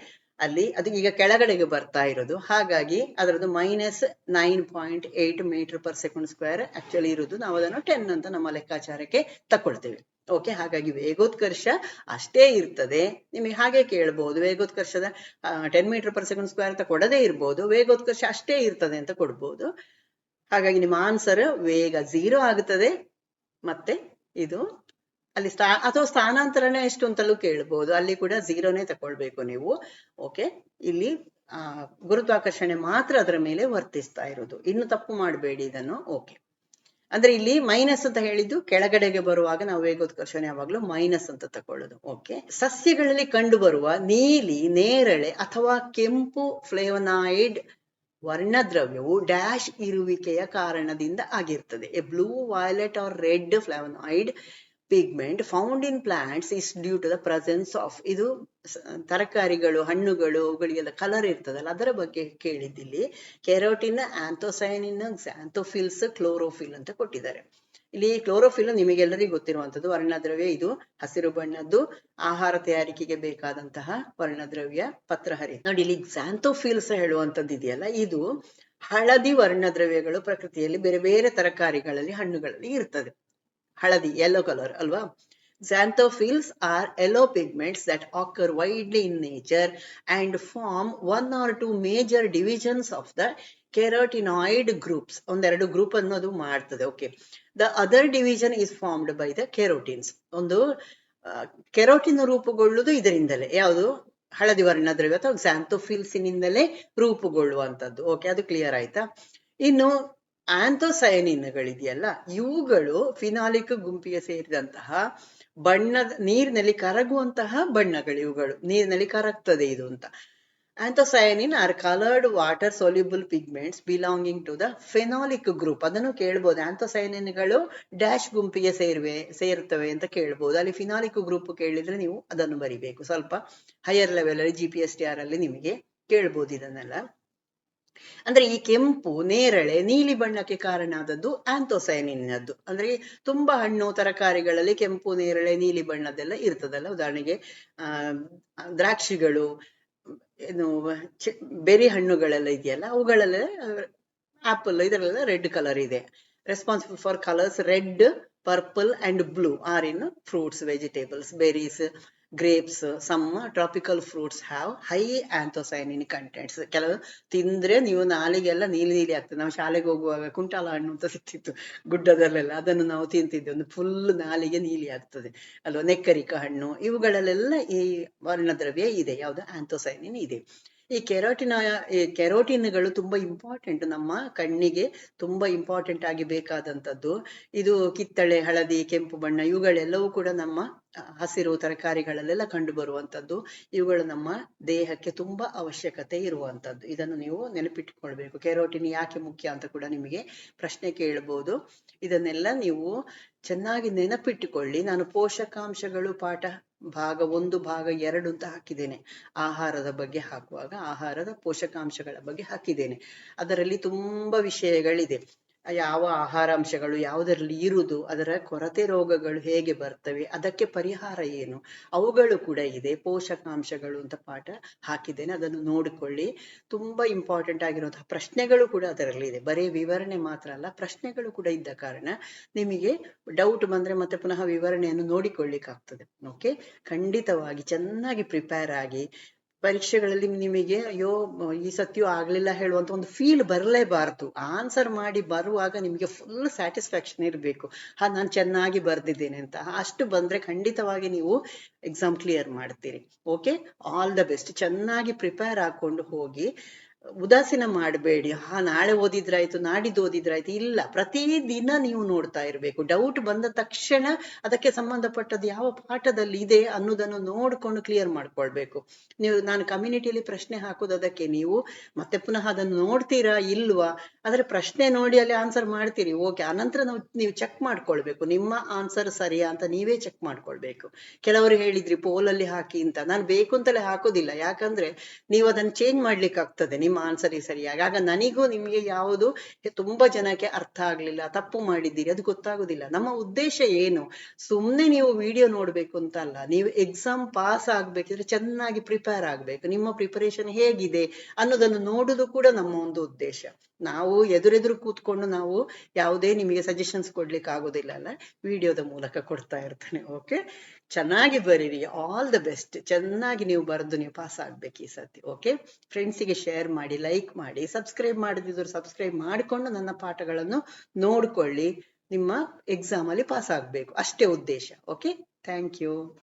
ಅಲ್ಲಿ ಅದು ಈಗ ಕೆಳಗಡೆಗೆ ಬರ್ತಾ ಇರೋದು. ಹಾಗಾಗಿ ಅದರದ್ದು minus nine point eight metre per second square actually ಇರುವುದು. ನಾವು ಅದನ್ನು ಟೆನ್ ಅಂತ ನಮ್ಮ ಲೆಕ್ಕಾಚಾರಕ್ಕೆ ತಕೊಳ್ತೇವೆ ಓಕೆ ಹಾಗಾಗಿ ವೇಗೋತ್ಕರ್ಷ ಅಷ್ಟೇ ಇರ್ತದೆ. ನಿಮಗೆ ಹಾಗೆ ಕೇಳಬಹುದು ವೇಗೋತ್ಕರ್ಷದ ten metre per second square ಅಂತ ಕೊಡದೇ ಇರ್ಬೋದು, ವೇಗೋತ್ಕರ್ಷ ಅಷ್ಟೇ ಇರ್ತದೆ ಅಂತ ಕೊಡ್ಬೋದು. ಹಾಗಾಗಿ ನಿಮ್ಮ ಆನ್ಸರ್ ವೇಗ ಝೀರೋ ಆಗುತ್ತದೆ ಮತ್ತೆ ಇದು ಅಲ್ಲಿ ಸ್ಥಾ ಅಥವಾ ಸ್ಥಾನಾಂತರಣ ಎಷ್ಟು ಅಂತಲೂ ಕೇಳ್ಬೋದು. ಅಲ್ಲಿ ಕೂಡ ಝೀರೋನೇ ತಕೊಳ್ಬೇಕು ನೀವು. ಓಕೆ ಇಲ್ಲಿ ಗುರುತ್ವಾಕರ್ಷಣೆ ಮಾತ್ರ ಅದರ ಮೇಲೆ ವರ್ತಿಸ್ತಾ ಇರೋದು. ಇನ್ನು ತಪ್ಪು ಮಾಡಬೇಡಿ ಇದನ್ನು. ಓಕೆ ಅಂದ್ರೆ ಇಲ್ಲಿ ಮೈನಸ್ ಅಂತ ಹೇಳಿದ್ದು ಕೆಳಗಡೆಗೆ ಬರುವಾಗ ನಾವು ವೇಗೋತ್ಕರ್ಷಣೆ ಯಾವಾಗಲೂ ಮೈನಸ್ ಅಂತ ತಕೊಳ್ಳೋದು ಓಕೆ ಸಸ್ಯಗಳಲ್ಲಿ ಕಂಡು ಬರುವ ನೀಲಿ, ನೇರಳೆ ಅಥವಾ ಕೆಂಪು ಫ್ಲೇವನಾಯ್ಡ್ ವರ್ಣದ್ರವ್ಯವು ಡ್ಯಾಶ್ ಇರುವಿಕೆಯ ಕಾರಣದಿಂದ ಆಗಿರ್ತದೆ. A blue violet or red flavonoid pigment found in plants is due to the presence of ಇದು ತರಕಾರಿಗಳು, ಹಣ್ಣುಗಳು, ಅವುಗಳಿಗೆಲ್ಲ ಕಲರ್ ಇರ್ತದಲ್ಲ, ಅದರ ಬಗ್ಗೆ ಕೇಳಿದ್ದಿಲ್ಲಿ. ಕೆರೋಟಿನ್ ಆಂಥೋಸೈನಿನ್ ಆಂಥೋಫಿಲ್ಸ್ ಕ್ಲೋರೋಫಿಲ್ ಅಂತ ಕೊಟ್ಟಿದ್ದಾರೆ. ಇಲ್ಲಿ ಕ್ಲೋರೋಫಿಲ್ ನಿಮಗೆಲ್ಲರಿಗೂ ಗೊತ್ತಿರುವಂತದ್ದು ವರ್ಣದ್ರವ್ಯ ಇದು ಹಸಿರು ಬಣ್ಣದ್ದು, ಆಹಾರ ತಯಾರಿಕೆಗೆ ಬೇಕಾದಂತಹ ವರ್ಣದ್ರವ್ಯ ಪತ್ರಹರಿ. ನೋಡಿ, ಇಲ್ಲಿ ಕ್ಸಾಂಥೋಫಿಲ್ಸ್ ಹೇಳುವಂತದ್ದು ಇದೆಯಲ್ಲ, ಇದು ಹಳದಿ ವರ್ಣದ್ರವ್ಯಗಳು ಪ್ರಕೃತಿಯಲ್ಲಿ ಬೇರೆ ಬೇರೆ ತರಕಾರಿಗಳಲ್ಲಿ, ಹಣ್ಣುಗಳಲ್ಲಿ ಇರ್ತದೆ. ಹಳದಿ ಯೆಲ್ಲೋ ಕಲರ್ ಅಲ್ವಾ? Xanthophylls are yellow pigments that occur widely in nature and form one or two major divisions of the carotenoid groups ಒಂದೆರಡು ಗ್ರೂಪ್ ಅನ್ನು ಅದು ಮಾಡ್ತದೆ okay the other division is formed by the carotenes ಒಂದು ಕೆರೋಟಿನ್ ರೂಪುಗೊಳ್ಳುವುದು ಇದರಿಂದಲೇ, ಯಾವುದು? ಹಳದಿ ವರ್ಣ ದ್ರವ್ಯ ಅಥವಾ ಸ್ಯಾಂಥೋಫಿಲ್ಸ್ನಿಂದಲೇ ರೂಪುಗೊಳ್ಳುವಂಥದ್ದು ಓಕೆ ಅದು ಕ್ಲಿಯರ್ ಆಯ್ತಾ? ಇನ್ನು ಆಂಥೋಸಯನಿನ್ಗಳಿದೆಯಲ್ಲ ಇವುಗಳು ಫಿನಾಲಿಕ್ ಗುಂಪಿಗೆ ಸೇರಿದಂತಹ ಬಣ್ಣದ, ನೀರಿನಲ್ಲಿ ಕರಗುವಂತಹ ಬಣ್ಣಗಳು ಇವುಗಳು. ನೀರಿನಲ್ಲಿ ಕರಗ್ತದೆ ಇದು ಅಂತ. Anthocyanin are coloured water soluble pigments belonging to the phenolic group ಅದನ್ನು ಕೇಳ್ಬೋದು. ಆಂಥೋಸಯನಿನ್ಗಳು ಡ್ಯಾಶ್ ಗುಂಪಿಗೆ ಸೇರಿವೆ, ಸೇರುತ್ತವೆ ಅಂತ ಕೇಳ್ಬೋದು. ಅಲ್ಲಿ ಫಿನಾಲಿಕ್ ಗ್ರೂಪ್ ಕೇಳಿದ್ರೆ ನೀವು ಅದನ್ನು ಬರಿಬೇಕು. ಸ್ವಲ್ಪ ಹೈಯರ್ ಲೆವೆಲ್ ಅಲ್ಲಿ G P S T R ಅಲ್ಲಿ ನಿಮಗೆ ಕೇಳ್ಬೋದು ಇದನ್ನೆಲ್ಲ. ಅಂದ್ರೆ ಈ ಕೆಂಪು, ನೇರಳೆ, ನೀಲಿ ಬಣ್ಣಕ್ಕೆ ಕಾರಣ ಆದದ್ದು ಆಂಥೋಸೈನಿನದ್ದು ಅಂದ್ರೆ ತುಂಬಾ ಹಣ್ಣು ತರಕಾರಿಗಳಲ್ಲಿ ಕೆಂಪು, ನೇರಳೆ, ನೀಲಿ ಬಣ್ಣದೆಲ್ಲ ಇರ್ತದಲ್ಲ. ಉದಾಹರಣೆಗೆ ದ್ರಾಕ್ಷಿಗಳು, ಏನು ಬೆರಿ ಹಣ್ಣುಗಳೆಲ್ಲ ಇದೆಯಲ್ಲ, ಅವುಗಳೆಲ್ಲ, ಆಪಲ್ ಇದರಲ್ಲೆಲ್ಲ ರೆಡ್ ಕಲರ್ ಇದೆ. Responsible for colours red, purple and blue are in fruits, vegetables, berries grapes some tropical fruits have high anthocyanin contents ಕೆಲವು ತಿಂದ್ರೆ ನೀವು ನಾಲಿಗೆಲ್ಲ ನೀಲಿ ನೀಲಿ ಆಗ್ತದೆ. ನಾವು ಶಾಲೆಗೆ ಹೋಗುವಾಗ ಕುಂಟಾಲ ಹಣ್ಣು ಅಂತ ಸಿಕ್ತಿತ್ತು ಗುಡ್ಡದಲ್ಲೆಲ್ಲ. ಅದನ್ನು ನಾವು ತಿಂತಿದ್ದೆ ಒಂದು ಫುಲ್ ನಾಲಿಗೆ ನೀಲಿ ಆಗ್ತದೆ. ಅಲ್ವಾ? ನೆಕ್ಕರಿಕ ಹಣ್ಣು. ಇವುಗಳಲ್ಲೆಲ್ಲ ಈ ವರ್ಣದ್ರವ್ಯ ಇದೆ. ಯಾವುದು? ಆಂಥೋಸೈನಿನ್ ಇದೆ. ಈ ಕೆರೋಟಿನ, ಈ ಕೆರೋಟಿನ್ಗಳು ತುಂಬಾ ಇಂಪಾರ್ಟೆಂಟ್ ನಮ್ಮ ಕಣ್ಣಿಗೆ ತುಂಬಾ ಇಂಪಾರ್ಟೆಂಟ್ ಆಗಿ ಬೇಕಾದಂತದ್ದು ಇದು ಕಿತ್ತಳೆ, ಹಳದಿ, ಕೆಂಪು ಬಣ್ಣ ಇವುಗಳೆಲ್ಲವೂ ಕೂಡ ನಮ್ಮ ಹಸಿರು ತರಕಾರಿಗಳಲ್ಲೆಲ್ಲ ಕಂಡು ಬರುವಂಥದ್ದು. ಇವುಗಳು ನಮ್ಮ ದೇಹಕ್ಕೆ ತುಂಬಾ ಅವಶ್ಯಕತೆ ಇರುವಂತದ್ದು ಇದನ್ನು ನೀವು ನೆನಪಿಟ್ಟುಕೊಳ್ಬೇಕು ಕೆರೋಟಿನ್ ಯಾಕೆ ಮುಖ್ಯ ಅಂತ ಕೂಡ ನಿಮಗೆ ಪ್ರಶ್ನೆ ಕೇಳಬಹುದು ಇದನ್ನೆಲ್ಲ ನೀವು ಚೆನ್ನಾಗಿ ನೆನಪಿಟ್ಟುಕೊಳ್ಳಿ ನಾನು ಪೋಷಕಾಂಶಗಳು ಪಾಠ ಭಾಗ ಒಂದು, ಭಾಗ ಎರಡು ಅಂತ ಹಾಕಿದ್ದೇನೆ. ಆಹಾರದ ಬಗ್ಗೆ ಹಾಕುವಾಗ ಆಹಾರದ ಪೋಷಕಾಂಶಗಳ ಬಗ್ಗೆ ಹಾಕಿದ್ದೇನೆ. ಅದರಲ್ಲಿ ತುಂಬಾ ವಿಷಯಗಳಿದೆ. ಯಾವ ಆಹಾರಾಂಶಗಳು ಯಾವುದರಲ್ಲಿ ಇರುವುದು, ಅದರ ಕೊರತೆ ರೋಗಗಳು ಹೇಗೆ ಬರ್ತವೆ, ಅದಕ್ಕೆ ಪರಿಹಾರ ಏನು? ಅವುಗಳು ಕೂಡ ಇದೆ. ಪೋಷಕಾಂಶಗಳು ಅಂತ ಪಾಠ ಹಾಕಿದ್ದೇನೆ. ಅದನ್ನು ನೋಡಿಕೊಳ್ಳಿ. ತುಂಬಾ ಇಂಪಾರ್ಟೆಂಟ್ ಆಗಿರುವಂತಹ ಪ್ರಶ್ನೆಗಳು ಕೂಡ ಅದರಲ್ಲಿ ಇದೆ. ಬರೀ ವಿವರಣೆ ಮಾತ್ರ ಅಲ್ಲ, ಪ್ರಶ್ನೆಗಳು ಕೂಡ ಇದ್ದ ಕಾರಣ ನಿಮಗೆ ಡೌಟ್ ಬಂದ್ರೆ ಮತ್ತೆ ಪುನಃ ವಿವರಣೆಯನ್ನು ನೋಡಿಕೊಳ್ಳಿಕ್ಕಾಗ್ತದೆ. ಓಕೆ ಖಂಡಿತವಾಗಿ ಚೆನ್ನಾಗಿ ಪ್ರಿಪೇರ್ ಆಗಿ ಪರೀಕ್ಷೆಗಳಲ್ಲಿ ನಿಮಗೆ, ಅಯ್ಯೋ, ಈ ಸತ್ಯೂ ಆಗ್ಲಿಲ್ಲ ಹೇಳುವಂತ ಒಂದು ಫೀಲ್ ಬರಲೇಬಾರದು. ಆನ್ಸರ್ ಮಾಡಿ ಬರುವಾಗ ನಿಮಗೆ ಫುಲ್ ಸ್ಯಾಟಿಸ್ಫ್ಯಾಕ್ಷನ್ ಇರಬೇಕು. ಹಾ, ನಾನು ಚೆನ್ನಾಗಿ ಬರ್ದಿದ್ದೇನೆ ಅಂತ. ಅಷ್ಟು ಬಂದ್ರೆ ಖಂಡಿತವಾಗಿ ನೀವು ಎಕ್ಸಾಮ್ ಕ್ಲಿಯರ್ ಮಾಡ್ತೀರಿ. ಓಕೆ ಆಲ್ ದ ಬೆಸ್ಟ್ ಚೆನ್ನಾಗಿ ಪ್ರಿಪೇರ್ ಹಾಕೊಂಡು ಹೋಗಿ ಉದಾಸೀನ ಮಾಡಬೇಡಿ. ಹಾ, ನಾಳೆ ಓದಿದ್ರಾಯ್ತು, ನಾಡಿದ್ದು ಓದಿದ್ರಾಯ್ತು. ಇಲ್ಲ ಪ್ರತಿ ದಿನ ನೀವು ನೋಡ್ತಾ ಇರಬೇಕು. ಡೌಟ್ ಬಂದ ತಕ್ಷಣ ಅದಕ್ಕೆ ಸಂಬಂಧಪಟ್ಟದ್ದು ಯಾವ ಪಾಠದಲ್ಲಿ ಇದೆ ಅನ್ನೋದನ್ನು ನೋಡ್ಕೊಂಡು ಕ್ಲಿಯರ್ ಮಾಡ್ಕೊಳ್ಬೇಕು. ನೀವು, ನಾನು ಕಮ್ಯುನಿಟಿಯಲ್ಲಿ ಪ್ರಶ್ನೆ ಹಾಕೋದು ಅದಕ್ಕೆ ನೀವು, ಮತ್ತೆ ಪುನಃ ಅದನ್ನು ನೋಡ್ತೀರಾ ಇಲ್ವಾ? ಆದ್ರೆ ಪ್ರಶ್ನೆ ನೋಡಿ ಅಲ್ಲಿ ಆನ್ಸರ್ ಮಾಡ್ತೀರಿ. ಓಕೆ ಆನಂತರ ನಾವು, ನೀವು ಚೆಕ್ ಮಾಡ್ಕೊಳ್ಬೇಕು. ನಿಮ್ಮ ಆನ್ಸರ್ ಸರಿಯಾ ಅಂತ ನೀವೇ ಚೆಕ್ ಮಾಡ್ಕೊಳ್ಬೇಕು. ಕೆಲವರು ಹೇಳಿದ್ರಿ, ಪೋಲಲ್ಲಿ ಹಾಕಿ ಅಂತ. ನಾನು ಬೇಕು ಅಂತಲೇ ಹಾಕೋದಿಲ್ಲ. ಯಾಕಂದ್ರೆ ನೀವು ಅದನ್ನು ಚೇಂಜ್ ಮಾಡ್ಲಿಕ್ಕೆ ಆಗ್ತದೆ ನಿಮ್ಮ ಆನ್ಸರ್ ಸರಿಯಾಗಿ ಆಗ ನನಗೂ ನಿಮ್ಗೆ ಯಾವುದು ತುಂಬಾ ಜನಕ್ಕೆ ಅರ್ಥ ಆಗ್ಲಿಲ್ಲ, ತಪ್ಪು ಮಾಡಿದ್ದೀರಿ, ಅದು ಗೊತ್ತಾಗುದಿಲ್ಲ. ನಮ್ಮ ಉದ್ದೇಶ ಏನು? ಸುಮ್ನೆ ನೀವು ವಿಡಿಯೋ ನೋಡ್ಬೇಕು ಅಂತ ಅಲ್ಲ, ನೀವು ಎಕ್ಸಾಮ್ ಪಾಸ್ ಆಗ್ಬೇಕಿದ್ರೆ ಚೆನ್ನಾಗಿ ಪ್ರಿಪೇರ್ ಆಗ್ಬೇಕು. ನಿಮ್ಮ ಪ್ರಿಪರೇಷನ್ ಹೇಗಿದೆ ಅನ್ನೋದನ್ನು ನೋಡುದು ಕೂಡ ನಮ್ಮ ಒಂದು ಉದ್ದೇಶ. ನಾವು ಎದುರೆದುರು ಕೂತ್ಕೊಂಡು ನಾವು ಯಾವುದೇ ನಿಮಗೆ ಸಜೆಷನ್ಸ್ ಕೊಡ್ಲಿಕ್ಕೆ ಆಗೋದಿಲ್ಲ ಅಲ್ಲ ವಿಡಿಯೋದ ಮೂಲಕ ಕೊಡ್ತಾ ಇರ್ತೇನೆ. ಓಕೆ ಚೆನ್ನಾಗಿ ಬರೀರಿ ಆಲ್ ದ ಬೆಸ್ಟ್ ಚೆನ್ನಾಗಿ ನೀವು ಬರೆದು ನೀವು ಪಾಸ್ ಆಗ್ಬೇಕು ಈ ಸತಿ ಓಕೆ ಫ್ರೆಂಡ್ಸಿಗೆ ಶೇರ್ ಮಾಡಿ ಲೈಕ್ ಮಾಡಿ ಸಬ್ಸ್ಕ್ರೈಬ್ ಮಾಡದಿದ್ರು ಸಬ್ಸ್ಕ್ರೈಬ್ ಮಾಡಿಕೊಂಡು ನನ್ನ ಪಾಠಗಳನ್ನು ನೋಡ್ಕೊಳ್ಳಿ. ನಿಮ್ಮ ಎಕ್ಸಾಮ್ ಅಲ್ಲಿ ಪಾಸ್ ಆಗ್ಬೇಕು. ಅಷ್ಟೇ ಉದ್ದೇಶ ಓಕೆ ಥ್ಯಾಂಕ್ ಯು